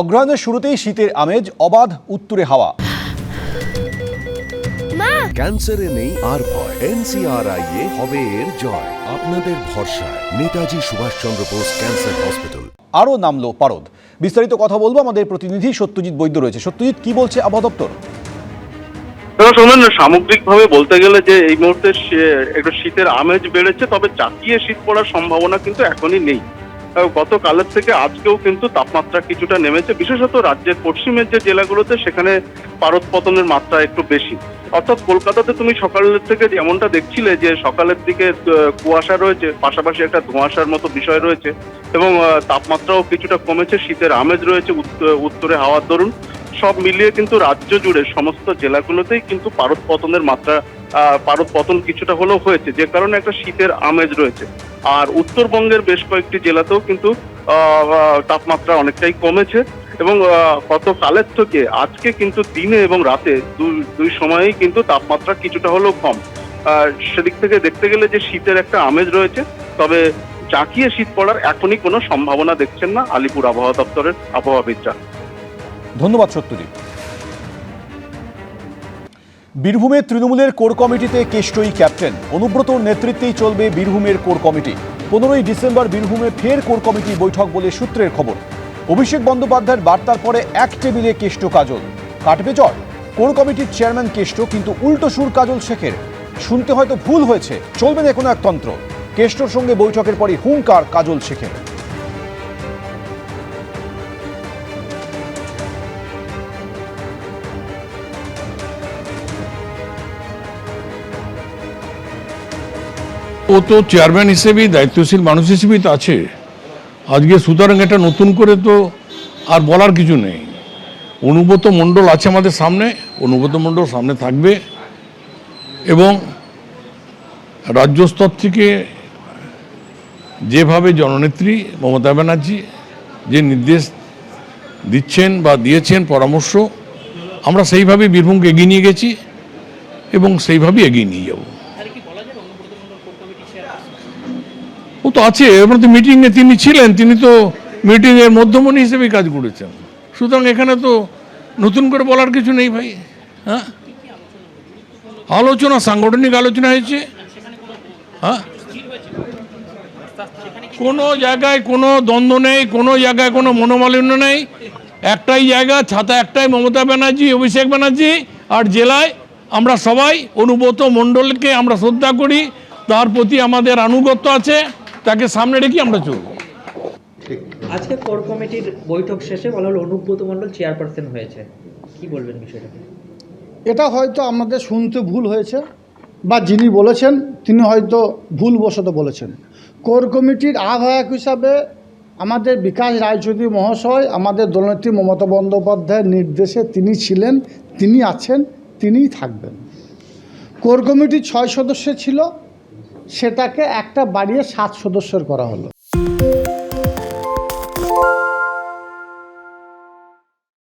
অগ্রহায়ণের শুরুতেই শীতের আমেজ অবাধ উত্তুরে হাওয়া। ক্যান্সারে নেই আর ভয়। এনসিআরআই এ হবে এর জয়। আপনাদের ভরসায়। Netaji Subhashchandra Bose cancer hospital. আরও নামলো পারদ। বিস্তারিত কথা বলব আমাদের প্রতিনিধি সত্যজিৎ বৈদ্য রয়েছে। সত্যজিৎ কি বলছে আবহাওয়া দপ্তর? শোনেন সামগ্রিকভাবে বলতে গেলে যে এই মুহূর্তে একটু শীতের আমেজ বেড়েছে তবে জাকিয়ে শীত পড়ার সম্ভাবনা কিন্তু এখনই নেই। গতকালের থেকে আজকেও কিন্তু তাপমাত্রা কিছুটা নেমেছে, বিশেষত রাজ্যের পশ্চিমের যে জেলাগুলোতে সেখানে পারদ পতনের মাত্রা একটু বেশি। অর্থাৎ কলকাতাতে তুমি সকালের থেকে যেমনটা দেখছিলে যে সকালের দিকে কুয়াশা রয়েছে, পাশাপাশি একটা ধোঁয়াশার মতো বিষয় রয়েছে এবং তাপমাত্রাও কিছুটা কমেছে, শীতের আমেজ রয়েছে উত্তরে হাওয়ার দরুন। সব মিলিয়ে কিন্তু রাজ্য জুড়ে সমস্ত জেলাগুলোতেই কিন্তু পারদ পতনের মাত্রা পারদ পতন কিছুটা হলেও হয়েছে যে কারণে একটা শীতের আমেজ রয়েছে। আর উত্তরবঙ্গের বেশ কয়েকটি জেলাতেও কিন্তু তাপমাত্রা অনেকটাই কমেছে এবং আহ, গতকালের থেকে আজকে কিন্তু দিনে এবং রাতে দুই- দুই সময়েই কিন্তু তাপমাত্রা কিছুটা হলেও কম। সেদিক থেকে দেখতে গেলে যে শীতের একটা আমেজ রয়েছে তবে জাঁকিয়ে শীত পড়ার এখনই কোনো সম্ভাবনা দেখছেন না আলিপুর আবহাওয়া দপ্তরের আবহাওয়াবিদরা। ধন্যবাদ সত্যজিৎ। বীরভূমের তৃণমূলের কোর কমিটিতে কেষ্টই ক্যাপ্টেন। অনুব্রতর নেতৃত্বেই চলবে বীরভূমের কোর কমিটি। পনেরোই ডিসেম্বর বীরভূমে ফের কোর কমিটি বৈঠক বলে সূত্রের খবর। অভিষেক বন্দ্যোপাধ্যায়ের বার্তার পরে এক টেবিলে কেষ্ট কাজল। কাটবে জ্বর কোর কমিটির চেয়ারম্যান কেষ্ট, কিন্তু উল্টো সুর কাজল শেখের। শুনতে হয়তো ভুল হয়েছে। চলবে না কোনো এক তন্ত্র। কেষ্টর সঙ্গে বৈঠকের পরই হুঙ্কার কাজল শেখের। ও তো চেয়ারম্যান হিসেবেই দায়িত্বশীল মানুষ হিসেবেই তো আছে। আজকে সুতরাং এটা নতুন করে তো আর বলার কিছু নেই। অনুব্রত মণ্ডল আছে আমাদের সামনে, অনুব্রত মণ্ডল সামনে থাকবে এবং রাজ্য স্তর থেকে যেভাবে জননেত্রী মমতা ব্যানার্জি যে নির্দেশ দিচ্ছেন বা দিয়েছেন পরামর্শ, আমরা সেইভাবেই বীরভূমকে এগিয়ে নিয়ে গেছি এবং সেইভাবেই এগিয়ে নিয়ে যাব। ও তো আছে এবার তো মিটিংয়ে তিনি ছিলেন, তিনি তো মিটিংয়ের মধ্যমণি হিসেবেই কাজ করেছেন। সুতরাং এখানে তো নতুন করে বলার কিছু নেই ভাই হ্যাঁ? আলোচনা, সাংগঠনিক আলোচনা হয়েছে হ্যাঁ? কোনো জায়গায় কোনো দ্বন্দ্ব নেই, কোনো জায়গায় কোনো মনোমালিন্য নেই। একটাই জায়গা, ছাতা একটাই মমতা ব্যানার্জি, অভিষেক ব্যানার্জি আর জেলায় আমরা সবাই অনুব্রত মণ্ডলকে আমরা শ্রদ্ধা করি। তার প্রতি আমাদের আনুগত্য আছে। তাকে সামনে রেখে আমরা চলবো। আজকে কোর কমিটির বৈঠক শেষে বলা হলো অনুব্রত মণ্ডল চেয়ারপারসন হয়েছে। কি বলবেন বিষয়টা এটা হয়তো আমাদের শুনতে ভুল হয়েছে বা যিনি বলেছেন তিনি হয়তো ভুলবশত বলেছেন। কোর কমিটির আহ্বায়ক হিসাবে আমাদের বিকাশ রায়চৌধুরী মহাশয় আমাদের দলনেত্রী মমতা বন্দ্যোপাধ্যায়ের নির্দেশে তিনি ছিলেন তিনি আছেন তিনিই থাকবেন। কোর কমিটি ছয় সদস্য ছিল সেটাকে একটা বাড়িয়ে সাত সদস্যের করা হলো।